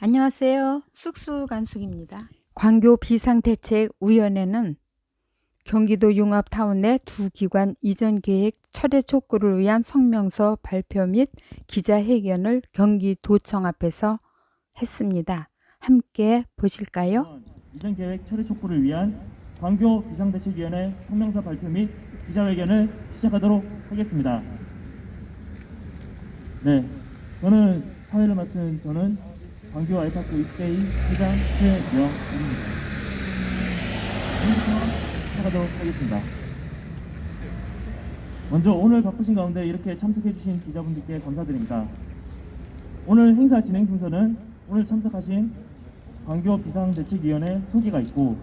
안녕하세요. 쑥쑥간숙입니다. 광교 비상대책 위원회는 경기도 융합타운 내 두 기관 이전 계획 철회 촉구를 위한 성명서 발표 및 기자회견을 경기도청 앞에서 했습니다. 함께 보실까요? 이전 계획 처리 촉구를 위한 광교 비상대책위원회 성명서 발표 및 기자회견을 시작하도록 하겠습니다. 네, 저는 사회를 맡은 저는 광교 알파크 입대의 회장 최명입니다. 시작하도록 하겠습니다. 먼저 오늘 바쁘신 가운데 이렇게 참석해주신 기자분들께 감사드립니다. 오늘 행사 진행 순서는 오늘 참석하신 광교 비상대책위원회 소개가 있고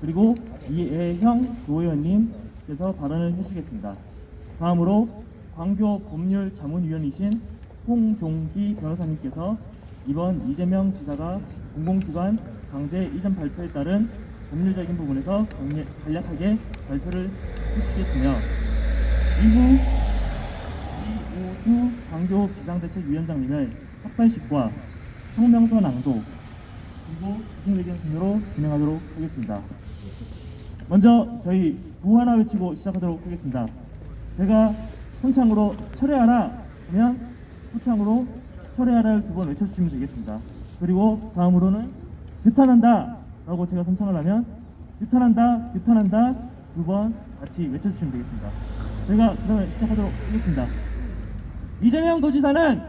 그리고 이애형 도의원님께서 발언을 해주시겠습니다. 다음으로 광교 법률 자문위원이신 홍종기 변호사님께서 이번 이재명 지사가 공공기관 강제 이전 발표에 따른 법률적인 부분에서 간략하게 발표를 해주시겠으며 이후 이오수 광교 비상대책위원장님의 삭발식과 성명서 낭독 그리고 기자회견 순으로 진행하도록 하겠습니다. 먼저 저희 구 하나 외치고 시작하도록 하겠습니다. 제가 선창으로 철회하라 하면 후창으로 철회하라를 두 번 외쳐주시면 되겠습니다. 그리고 다음으로는 규탄한다 라고 제가 선창을 하면 규탄한다 규탄한다 두 번 같이 외쳐주시면 되겠습니다. 제가 그러면 시작하도록 하겠습니다. 이재명 도지사는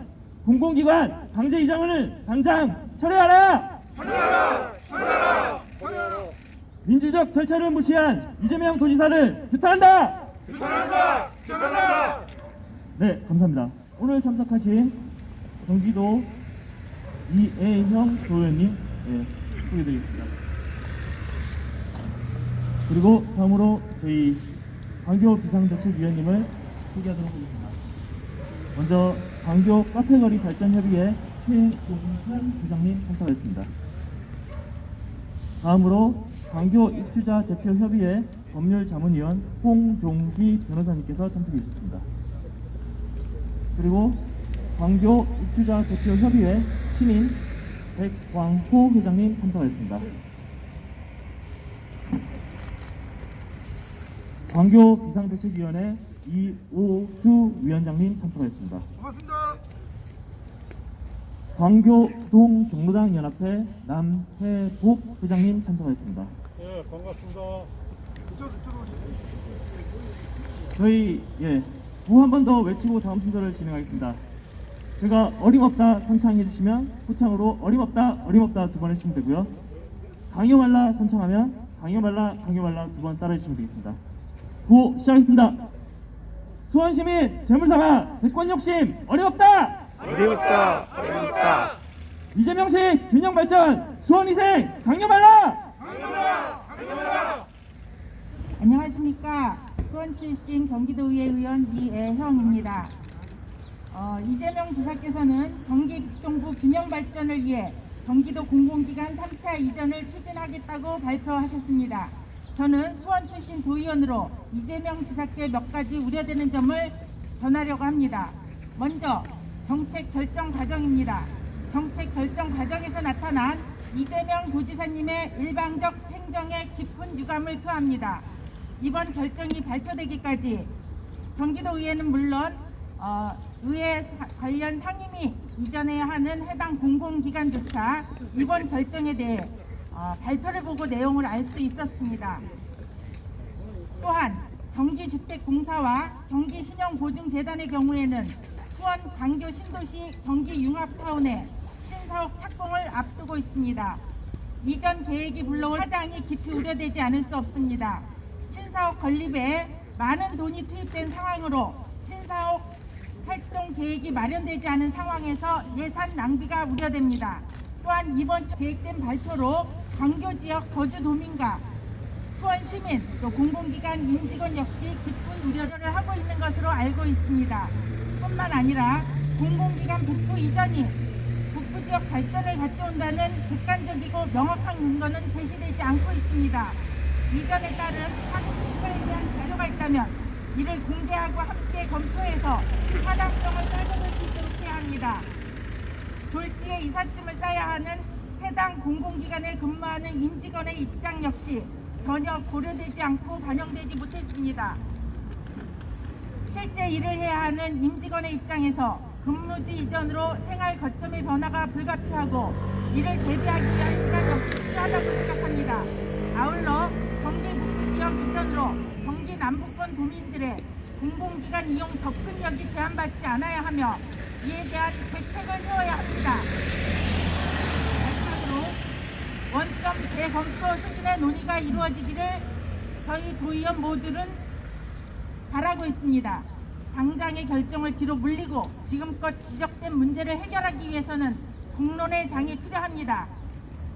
공공기관 강제 이전을 당장 철회하라! 민주적 절차를 무시한 이재명 도지사를 규탄한다! 규탄한다! 규탄한다! 네, 감사합니다. 오늘 참석하신 경기도 이애형 도의원님 네, 소개드리겠습니다. 그리고 다음으로 저희 광교 비상대책위원님을 소개하도록 하겠습니다. 먼저 광교 카페거리 발전협의회 최동현 회장님 참석하였습니다. 다음으로 광교 입주자 대표협의회 법률자문위원 홍종기 변호사님께서 참석해 주셨습니다. 그리고 광교 입주자 대표 협의회 신인 백광호 회장님 참석하였습니다. 광교 비상대책위원회 이오수 위원장님 참석하였습니다. 고맙습니다. 광교동 경로당 연합회 남해복 회장님 참석하였습니다. 예, 반갑습니다. 저희 예, 구 한 번 더 외치고 다음 순서를 진행하겠습니다. 제가 어림없다 선창해 주시면 후창으로 어림없다 어림없다 두 번 해주시면 되고요. 강요 말라 선창하면 강요 말라 강요 말라 두 번 따라 해주시면 되겠습니다. 구 시작하겠습니다. 수원시민 재물사가 대권 욕심 어림없다. 어림없다. 어림없다. 이재명식 균형 발전 수원희생 강요 말라. 안녕하십니까. 수원 출신 경기도의회 의원 이애형입니다. 어, 이재명 지사께서는 경기 북동부 균형 발전을 위해 경기도 공공기관 3차 이전을 추진하겠다고 발표하셨습니다. 저는 수원 출신 도의원으로 이재명 지사께 몇 가지 우려되는 점을 전하려고 합니다. 먼저 정책 결정 과정입니다. 정책 결정 과정에서 나타난 이재명 도지사님의 일방적 행정에 깊은 유감을 표합니다. 이번 결정이 발표되기까지 경기도의회는 물론 어, 의회 사- 관련 상임위 이전해야 하는 해당 공공기관조차 이번 결정에 대해 어, 발표를 보고 내용을 알 수 있었습니다. 또한 경기주택공사와 경기신용보증재단의 경우에는 수원 광교 신도시 경기 융합타운에 신사옥 착공을 앞두고 있습니다. 이전 계획이 불러올 사장이 깊이 우려되지 않을 수 없습니다. 신사옥 건립에 많은 돈이 투입된 상황으로 신사옥 활동 계획이 마련되지 않은 상황에서 예산 낭비가 우려됩니다. 또한 이번 주 계획된 발표로 광교 지역 거주 도민과 수원 시민 또 공공기관 임직원 역시 깊은 우려를 하고 있는 것으로 알고 있습니다. 뿐만 아니라 공공기관 북부 이전이 북부 지역 발전을 가져온다는 객관적이고 명확한 근거는 제시되지 않고 있습니다. 이전에 따른 한국 국가에 대한 자료가 있다면 이를 공개하고 함께 검토해서 타당성을 따져볼 수 있도록 해야 합니다. 졸지에 이삿짐을 싸야 하는 해당 공공기관에 근무하는 임직원의 입장 역시 전혀 고려되지 않고 반영되지 못했습니다. 실제 일을 해야 하는 임직원의 입장에서 근무지 이전으로 생활 거점의 변화가 불가피하고 이를 대비하기 위한 시간 역시 필요하다고 생각합니다. 아울러 경기 북부 지역 이전으로 남부권 도민들의 공공기관 이용 접근력이 제한받지 않아야 하며 이에 대한 대책을 세워야 합니다. 마지막으로 원점 재검토 수준의 논의가 이루어지기를 저희 도의원 모두는 바라고 있습니다. 당장의 결정을 뒤로 물리고 지금껏 지적된 문제를 해결하기 위해서는 공론의 장이 필요합니다.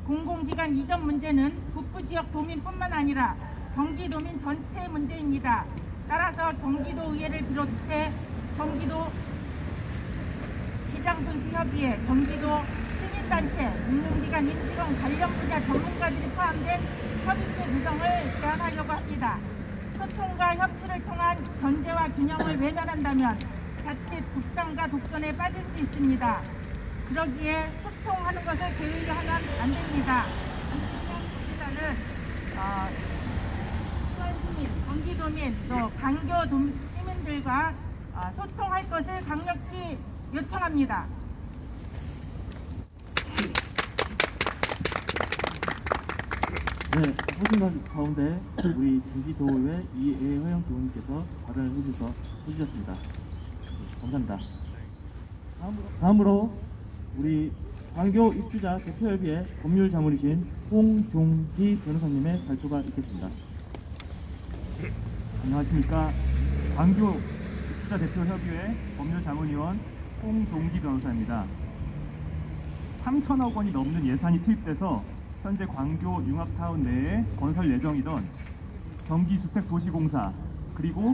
공공기관 이전 문제는 북부 지역 도민뿐만 아니라 경기도민 전체의 문제입니다. 따라서 경기도 의회를 비롯해 경기도 시장군수협의회, 경기도 시민단체, 공공기관 임직원 관련 분야 전문가들이 포함된 협의체 구성을 제안하려고 합니다. 소통과 협치를 통한 견제와 균형을 외면한다면 자칫 독단과 독선에 빠질 수 있습니다. 그러기에 소통하는 것을 게을리 하면 안 됩니다. 이기는 어, 수원시민, 경기도민, 또 도- 시민들과 어, 소통할 것을 강력히 요청합니다. 네, 하신 가- 가운데 우리 경기도의회 이애허영 교우님께서 발언을 해주셔서, 해주셨습니다. 네, 감사합니다. 다음으로, 다음으로 우리 광교 입주자 대표협의회 법률 자문이신 홍종기 변호사님의 발표가 있겠습니다. 안녕하십니까. 광교 입주자 대표협의회 법률자문위원 홍종기 변호사입니다. 3천억 원이 넘는 예산이 투입돼서 현재 광교 융합타운 내에 건설 예정이던 경기주택도시공사 그리고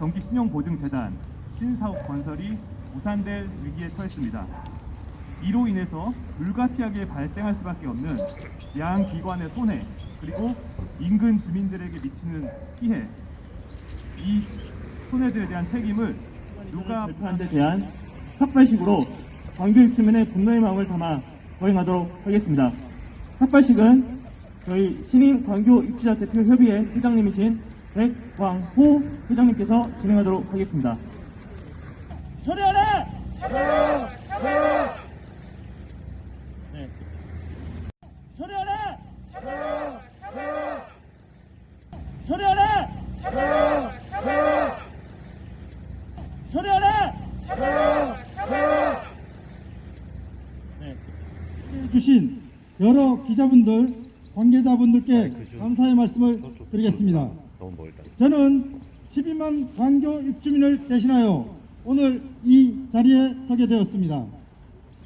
경기신용보증재단 신사업 건설이 무산될 위기에 처했습니다. 이로 인해서 불가피하게 발생할 수밖에 없는 양 기관의 손해 그리고 인근 주민들에게 미치는 피해 이 손해들에 대한 책임을 누가 발표한 데 대한 삭발식으로 광교 입주민의 분노의 마음을 담아 거행하도록 하겠습니다. 삭발식은 저희 신임 광교 입주자 대표 협의회 회장님이신 백광호 회장님께서 진행하도록 하겠습니다. 처리하라! 네. 처리하라! 처리하라! 처리하라! 네. 주신 여러 기자분들, 관계자분들께 감사의 말씀을 드리겠습니다. 저는 12만 광교 입주민을 대신하여 오늘 이 자리에 서게 되었습니다.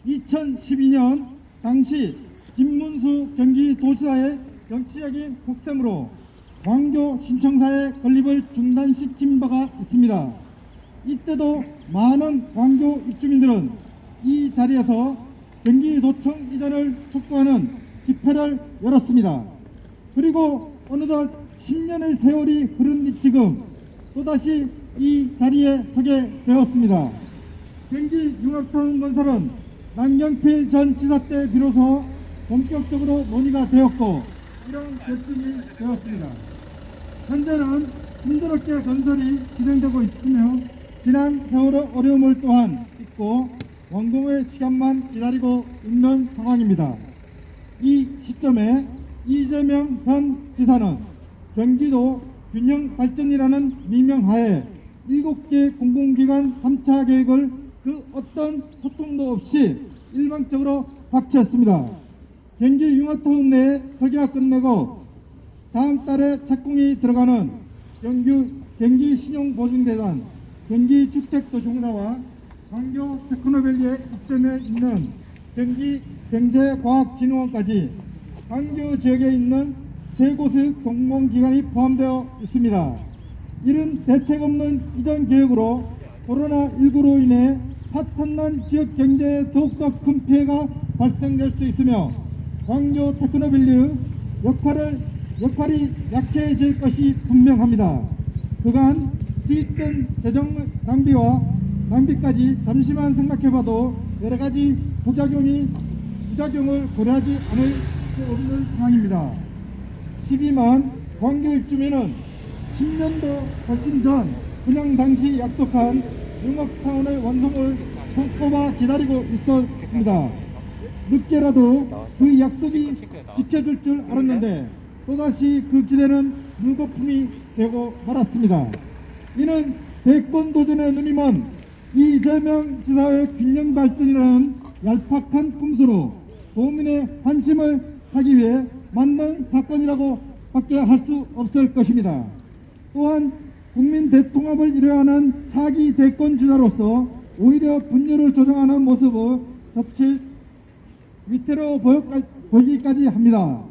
2012년 당시 김문수 경기도지사의 정치적인 국셈으로 광교 신청사의 건립을 중단시킨 바가 있습니다. 이때도 많은 광교 입주민들은 이 자리에서 경기도청 이전을 촉구하는 집회를 열었습니다. 그리고 어느덧 10년의 세월이 흐른 지금 또다시 이 자리에 서게 되었습니다. 경기 융합타운 건설은 남경필 전 지사 때 비로소 본격적으로 논의가 되었고 이런 결정이 되었습니다. 현재는 순조롭게 건설이 진행되고 있으며 지난 세월의 어려움을 또한 잊고 완공의 시간만 기다리고 있는 상황입니다. 이 시점에 이재명 현 지사는 경기도 균형 발전이라는 미명하에 7개 공공기관 3차 계획을 그 어떤 소통도 없이 일방적으로 박치했습니다. 경기 융합타운 내에 설계가 끝내고 다음 달에 착공이 들어가는 경기, 경기 신용보증재단, 경기 주택도시공사와 광교 테크노밸리에 입점해 있는 경기 경제과학진흥원까지 광교 지역에 있는 세 곳의 공공기관이 포함되어 있습니다. 이런 대책 없는 이전 계획으로 코로나19로 인해 파탄난 지역 경제에 더욱더 큰 피해가 발생될 수 있으며 광교 테크노밸리 역할을 역할이 약해질 것이 분명합니다. 그간 뒤있던 재정 낭비와 낭비까지 잠시만 생각해봐도 여러 가지 부작용이 부작용을 고려하지 않을 수 없는 상황입니다. 12만 광교 입주민은 10년도 훨씬 전 분양 당시 약속한 융합타운의 완성을 손꼽아 기다리고 있었습니다. 늦게라도 그 약속이 지켜줄 줄 알았는데 또다시 그 기대는 물거품이 되고 말았습니다. 이는 대권 도전의 눈이 먼 이재명 지사의 균형 발전이라는 얄팍한 꿈수로 도민의 관심을 사기 위해 만든 사건이라고 밖에 할 수 없을 것입니다. 또한 국민 대통합을 이뤄하는 차기 대권 주자로서 오히려 분열을 조정하는 모습을 자칫 보여까- 보이기까지 합니다.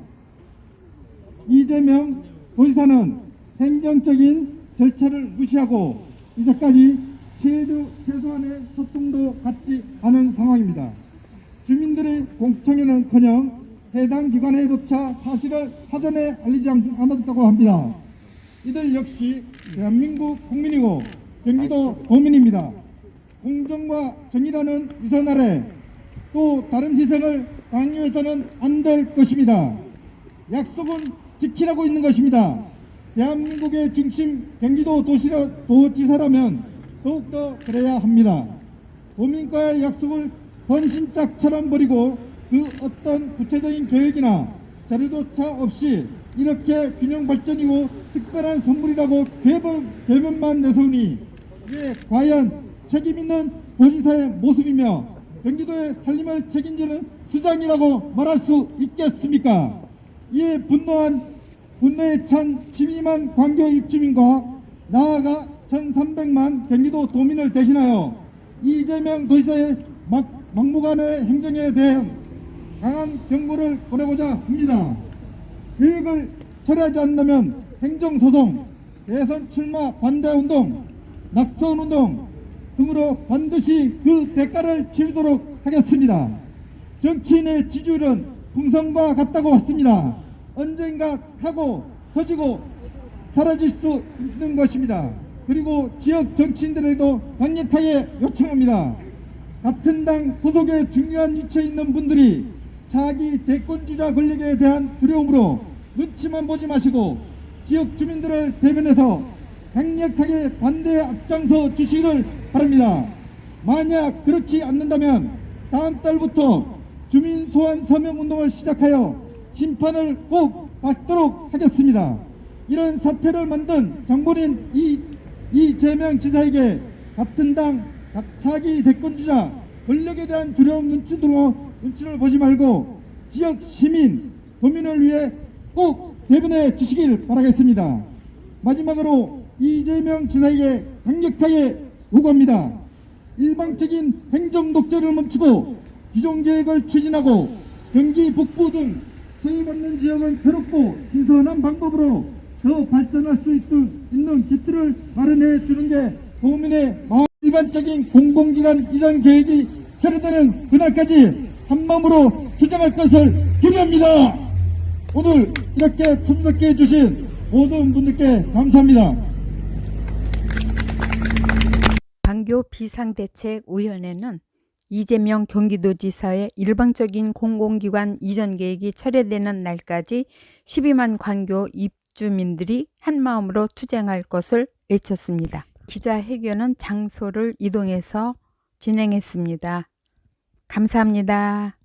이재명 도지사는 행정적인 절차를 무시하고 이제까지 최도, 최소한의 소통도 갖지 않은 상황입니다. 주민들의 공청회는커녕 해당 기관에조차 사실을 사전에 알리지 않- 않았다고 합니다. 이들 역시 대한민국 국민이고 경기도 도민입니다. 공정과 정의라는 위선 아래 또 다른 지성을 강요해서는 안 될 것입니다. 약속은 지키라고 있는 것입니다. 대한민국의 중심 경기도 도시라, 도지사라면 더욱더 그래야 합니다. 도민과의 약속을 헌신짝처럼 버리고 그 어떤 구체적인 계획이나 자료조차 없이 이렇게 균형 발전이고 특별한 선물이라고 괴변, 괴변만 내세우니 이게 과연 책임 있는 도지사의 모습이며 경기도의 살림을 책임지는 수장이라고 말할 수 있겠습니까? 이에 분노한 분노에 찬 12만 광교 입주민과 나아가 1,300만 경기도 도민을 대신하여 이재명 도지사의 막, 막무가내 행정에 대한 강한 경고를 보내고자 합니다. 계획을 처리하지 않는다면 행정소송, 대선 출마 반대운동, 낙선운동 등으로 반드시 그 대가를 치르도록 하겠습니다. 정치인의 지지율은 풍선과 같다고 봤습니다. 언젠가 타고 터지고 사라질 수 있는 것입니다. 그리고 지역 정치인들에도 강력하게 요청합니다. 같은 당 소속의 중요한 위치에 있는 분들이 자기 대권주자 권력에 대한 두려움으로 눈치만 보지 마시고 지역 주민들을 대변해서 강력하게 반대에 앞장서 주시기를 바랍니다. 만약 그렇지 않는다면 다음 달부터 주민 소환 서명 운동을 시작하여 심판을 꼭 받도록 하겠습니다. 이런 사태를 만든 장본인 이, 이재명 지사에게 같은 당각 차기 대권주자 권력에 대한 두려움 눈치로 눈치를 보지 말고 지역 시민 도민을 위해 꼭 대변해 주시길 바라겠습니다. 마지막으로 이재명 지사에게 강력하게 요구합니다. 일방적인 행정 독재를 멈추고 기존 계획을 추진하고 경기 북부 등 소유받는 지역은 새롭고 신선한 방법으로 더 발전할 수 있는, 있는 기틀을 마련해 주는 게 도민의 마음 일반적인 공공기관 이전 계획이 처리되는 그날까지 한마음으로 투쟁할 것을 기대합니다. 오늘 이렇게 참석해 주신 모든 분들께 감사합니다. 광교 비상대책위원회는 이재명 경기도지사의 일방적인 공공기관 이전 계획이 철회되는 날까지 12만 광교 입 주민들이 한마음으로 투쟁할 것을 외쳤습니다. 기자회견은 장소를 이동해서 진행했습니다. 감사합니다.